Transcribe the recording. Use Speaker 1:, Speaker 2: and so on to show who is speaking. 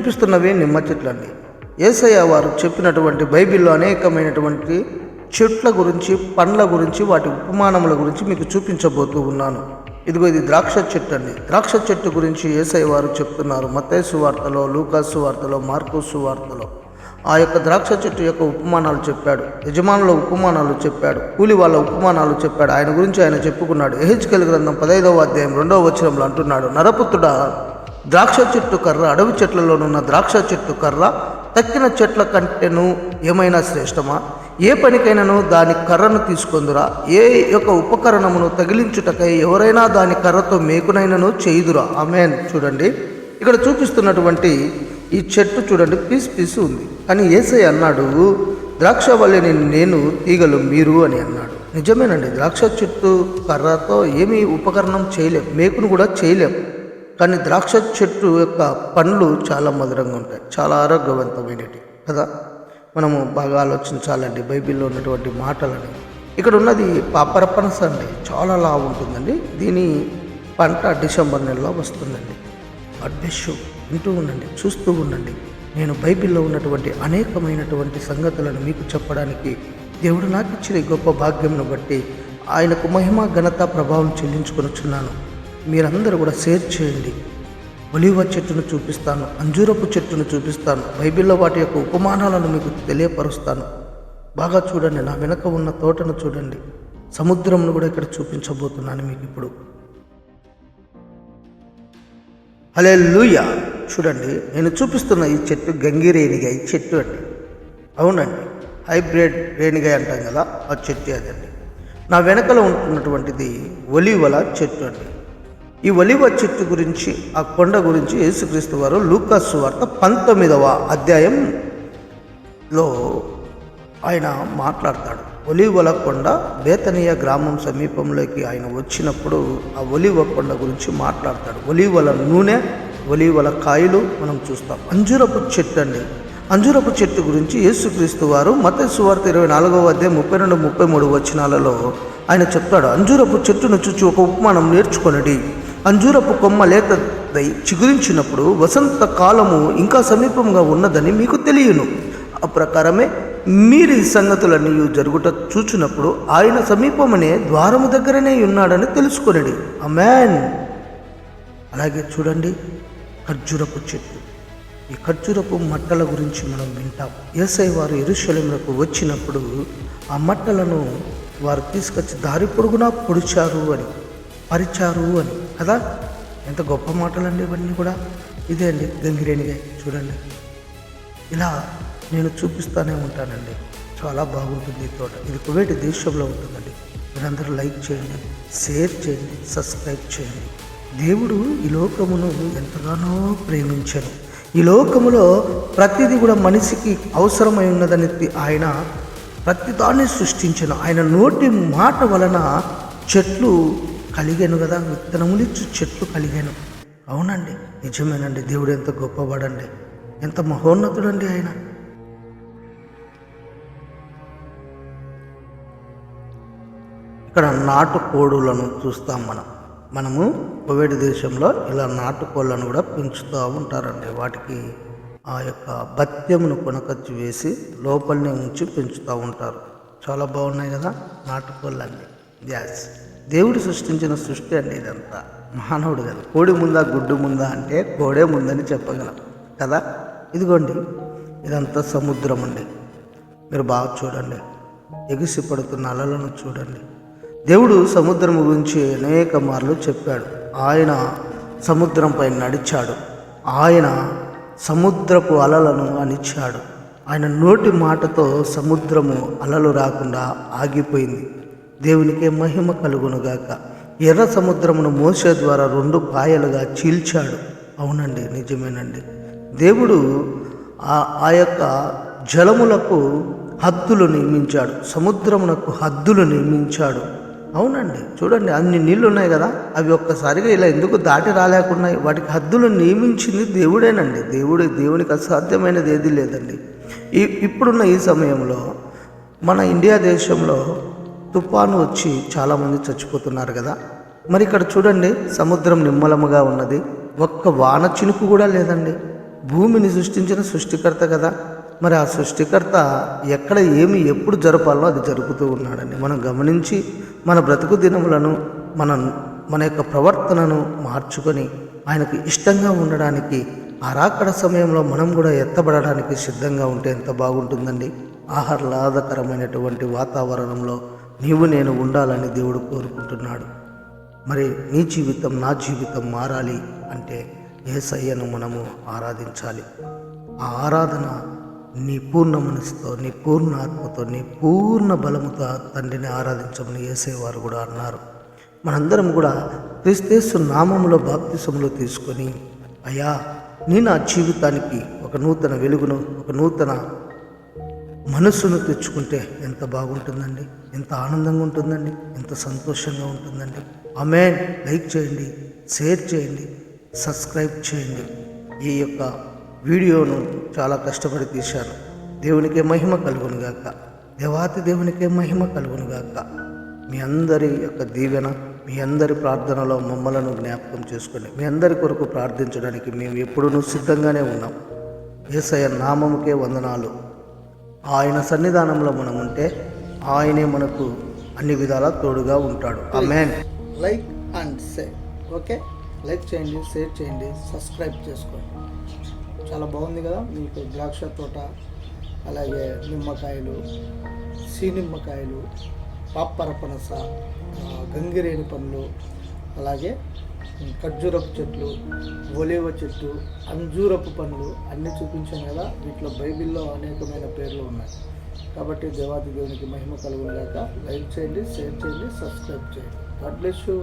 Speaker 1: చూపిస్తున్నవి నిమ్మ చెట్లండి ఏసయ్య వారు చెప్పినటువంటి బైబిల్లో అనేకమైనటువంటి చెట్ల గురించి పండ్ల గురించి వాటి ఉపమానముల గురించి మీకు చూపించబోతూ ఉన్నాను. ఇదిగో ఇది ద్రాక్ష చెట్టు అండి. ద్రాక్ష చెట్టు గురించి ఏసై వారు చెప్తున్నారు. మతేసు వార్తలో లూకాసు వార్తలో మార్కోసు వార్తలో. ఆ యొక్క ద్రాక్ష చెట్టు యొక్క ఉపమానాలు చెప్పాడు. యజమానుల ఉపమానాలు చెప్పాడు. కూలి వాళ్ళ ఉపమానాలు చెప్పాడు. ఆయన గురించి ఆయన చెప్పుకున్నాడు. ఎహెచ్కెల్ గ్రంథం పదైదవ అధ్యాయం రెండవ వచనంలో అంటున్నాడు. నరపుత్రుడా ద్రాక్ష చెట్టు కర్ర అడవి చెట్లలోనున్న ద్రాక్ష చెట్టు కర్ర తక్కిన చెట్ల కంటేను ఏమైనా శ్రేష్టమా? ఏ పనికైనాను దాని కర్రను తీసుకొందురా? ఏ యొక్క ఉపకరణమును తగిలించుటకై ఎవరైనా దాని కర్రతో మేకునైనను చేయుదురా? ఆమెన్. చూడండి. ఇక్కడ చూపిస్తున్నటువంటి ఈ చెట్టు చూడండి పీస్ పీసు ఉంది. కానీ ఏసై అన్నాడు ద్రాక్ష వల్లిని నేను తీగలు మీరు అని అన్నాడు. నిజమేనండి ద్రాక్ష చెట్టు కర్రతో ఏమీ ఉపకరణం చేయలేం మేకును కూడా చేయలేం. కానీ ద్రాక్ష చెట్టు యొక్క పండ్లు చాలా మధురంగా ఉంటాయి. చాలా ఆరోగ్యవంతమైనవి. కదా? మనము బాగా ఆలోచించాలండి. బైబిల్లో ఉన్నటువంటి మాటలని. ఇక్కడ ఉన్నది పాపరపనస అండి. చాలా లావు ఉంటుందండి. దీని పంట డిసెంబర్ నెలలో వస్తుందండి. అడ్బెషు వింటూ ఉండండి. చూస్తూ ఉండండి. నేను బైబిల్లో ఉన్నటువంటి అనేకమైనటువంటి సంగతులను మీకు చెప్పడానికి దేవుడు నాకు ఇచ్చిన గొప్ప భాగ్యంను బట్టి ఆయనకు మహిమ ఘనత ప్రభావం చెల్లించుకొనుచున్నాను మీరందరూ కూడా షేర్ చేయండి. ఒలివ చెట్టును చూపిస్తాను అంజూరపు చెట్టును చూపిస్తాను బైబిల్లో వాటి యొక్క ఉపమానాలను మీకు తెలియపరుస్తాను. బాగా చూడండి నా వెనక ఉన్న తోటను చూడండి. సముద్రంను కూడా ఇక్కడ చూపించబోతున్నాను మీకు ఇప్పుడు. హలే చూడండి నేను చూపిస్తున్న ఈ చెట్టు గంగి రేణిగాయ చెట్టు అండి. అవునండి హైబ్రిడ్ రేణిగాయ అంటాం కదా ఆ చెట్టు అదండి. నా వెనకలో ఉంటున్నటువంటిది ఒలివల చెట్టు అండి. ఈ ఒలివ చెట్టు గురించి ఆ కొండ గురించి యేసుక్రీస్తు వారు లూకస్ వార్త పంతొమ్మిదవ అధ్యాయంలో ఆయన మాట్లాడతాడు. ఒలివల కొండ బేతనీయ గ్రామం సమీపంలోకి ఆయన వచ్చినప్పుడు ఆ ఒలివ కొండ గురించి మాట్లాడతాడు. ఒలివల నూనె ఒలివల కాయలు మనం చూస్తాం. అంజూరపు చెట్టు అండి. అంజూరపు చెట్టు గురించి యేసుక్రీస్తు వారు మత సువార్త ఇరవై నాలుగవ అధ్యాయం ముప్పై రెండు ముప్పై మూడు వచనాలలో ఆయన చెప్తాడు. అంజూరపు చెట్టును చూచి ఒక ఉపమానం నేర్చుకొనడి. అంజూరపు కొమ్మ లేతదై చిగురించినప్పుడు వసంత కాలము ఇంకా సమీపంగా ఉన్నదని మీకు తెలియను. ఆ ప్రకారమే మీరు ఈ సంగతులన్నీ జరుగుట చూచినప్పుడు ఆయన సమీపమనే ద్వారము దగ్గరనే ఉన్నాడని తెలుసుకొనడి. అమెన్ అలాగే చూడండి ఖర్జూరపు చెట్టు. ఈ ఖర్జూరపు మట్టల గురించి మనం వింటాం. ఏసై వారు ఎరుశలంలకు వచ్చినప్పుడు ఆ మట్టలను వారు తీసుకొచ్చి దారి పొడుగునా పొడిచారు అని పరిచారు అని కదా? ఎంత గొప్ప మాటలండి ఇవన్నీ కూడా. ఇదే అండి గంగిరేణిగా చూడండి. ఇలా నేను చూపిస్తూనే ఉంటానండి. చాలా బాగుంటుంది ఈ తోట. ఇది కువైట్ దేశంలో ఉంటుందండి. మీరందరూ లైక్ చేయండి షేర్ చేయండి సబ్స్క్రైబ్ చేయండి. దేవుడు ఈ లోకమును ఎంతగానో ప్రేమించాను ఈ లోకములో ప్రతిదీ కూడా మనిషికి అవసరమై ఉన్నదని ఆయన ప్రతిదాన్ని సృష్టించను ఆయన నోటి మాట వలన చెట్లు కలిగాను కదా విత్తనములిచ్చు చెట్లు కలిగాను. అవునండి నిజమేనండి దేవుడు ఎంత గొప్పవాడండి. ఎంత మహోన్నతుడండి ఆయన. ఇక్కడ నాటు కోడులను చూస్తాం మనం. మనము కోవిడ్ దేశంలో ఇలా నాటు కోళ్ళను కూడా పెంచుతూ ఉంటారండి. వాటికి ఆ యొక్క భత్యమును కొనకచ్చి వేసి లోపలనే ఉంచి పెంచుతూ ఉంటారు. చాలా బాగున్నాయి కదా నాటుకోళ్ళండి గ్యాస్ దేవుడు సృష్టించిన సృష్టి అండి ఇదంతా మానవుడు కదా. కోడి ముందా గుడ్డు ముందా అంటే కోడే ముందని చెప్పగలం. కదా? ఇదిగోండి. ఇదంతా సముద్రం అండి. మీరు బాగా చూడండి. ఎగిసి పడుతున్న అలలను చూడండి. దేవుడు సముద్రం గురించి అనేక మార్లు చెప్పాడు. ఆయన సముద్రంపై నడిచాడు. ఆయన సముద్రపు అలలను అణిచాడు. ఆయన నోటి మాటతో సముద్రము అలలు రాకుండా ఆగిపోయింది. దేవునికే మహిమ కలుగునుగాక. ఎర్ర సముద్రమును మోసే ద్వారా రెండు పాయలుగా చీల్చాడు. అవునండి నిజమేనండి. దేవుడు ఆ ఆ యొక్క జలములకు హద్దులు నియమించాడు సముద్రమునకు హద్దులు నియమించాడు అవునండి చూడండి అన్ని నీళ్ళు ఉన్నాయి కదా. అవి ఒక్కసారిగా ఇలా ఎందుకు దాటి రాలేకున్నాయి? వాటికి హద్దులు నియమించింది దేవుడేనండి. దేవుడు దేవునికి అసాధ్యమైనది ఏది లేదండి. ఈ ఇప్పుడున్న ఈ సమయంలో మన ఇండియా దేశంలో తుఫాను వచ్చి చాలామంది చచ్చిపోతున్నారు కదా. మరి ఇక్కడ చూడండి సముద్రం నిమ్మలముగా ఉన్నది. ఒక్క వాన చినుకు కూడా లేదండి. భూమిని సృష్టించిన సృష్టికర్త కదా. మరి ఆ సృష్టికర్త ఎక్కడ ఏమి ఎప్పుడు జరపాలో అది జరుపుతూ ఉన్నాడని మనం గమనించి మన బ్రతుకు దినములను మన మన యొక్క ప్రవర్తనను మార్చుకొని ఆయనకు ఇష్టంగా ఉండడానికి అరాకడ సమయంలో మనం కూడా ఎత్తబడడానికి సిద్ధంగా ఉంటే ఎంత బాగుంటుందండి. ఆహ్లాదకరమైనటువంటి వాతావరణంలో నీవు నేను ఉండాలని దేవుడు కోరుకుంటున్నాడు. మరి నీ జీవితం నా జీవితం మారాలి అంటే ఏసయ్యను మనము ఆరాధించాలి. ఆ ఆరాధన నీ పూర్ణ మనసుతో నీ పూర్ణ ఆత్మతో నీ పూర్ణ బలముతో తండ్రిని ఆరాధించమని ఏసేవారు కూడా అన్నారు. మనందరం కూడా క్రిస్తేసు నామంలో బాప్తిసములు తీసుకొని అయ్యా నీ నా జీవితానికి ఒక నూతన వెలుగును ఒక నూతన మనస్సును తెచ్చుకుంటే ఎంత బాగుంటుందండి ఎంత ఆనందంగా ఉంటుందండి ఎంత సంతోషంగా ఉంటుందండి. ఆమె లైక్ చేయండి షేర్ చేయండి సబ్స్క్రైబ్ చేయండి. ఈ యొక్క వీడియోను చాలా కష్టపడి తీశాను దేవునికే మహిమ కలుగునుగాక దేవాతి దేవునికే మహిమ కలుగునుగాక మీ అందరి యొక్క దీవెన మీ అందరి ప్రార్థనలో మమ్మలను జ్ఞాపకం చేసుకోండి. మీ అందరి కొరకు ప్రార్థించడానికి మేము ఎప్పుడూ సిద్ధంగానే ఉన్నాం. ఏసయ నామముకే వందనాలు. ఆయన సన్నిధానంలో మనం ఉంటే ఆయనే మనకు అన్ని విధాలా తోడుగా ఉంటాడు. Amen like and share okay like చేయండి షేర్ చేయండి సబ్స్క్రైబ్ చేసుకోండి. చాలా బాగుంది కదా మీకు ద్రాక్ష తోట అలాగే నిమ్మకాయలు సీనిమ్మకాయలు పాప్పర పనస ఆ, గంగిరేణి పండ్లు అలాగే ఖర్జూరపు చెట్లు ఒలేవ చెట్టు అంజూరపు పండ్లు అన్నీ చూపించాం కదా. వీటిలో బైబిల్లో అనేకమైన పేర్లు ఉన్నాయి. కాబట్టి దేవాది దేవునికి మహిమ కలుగుగాక లైక్ చేయండి షేర్ చేయండి సబ్స్క్రైబ్ చేయండి. God bless you.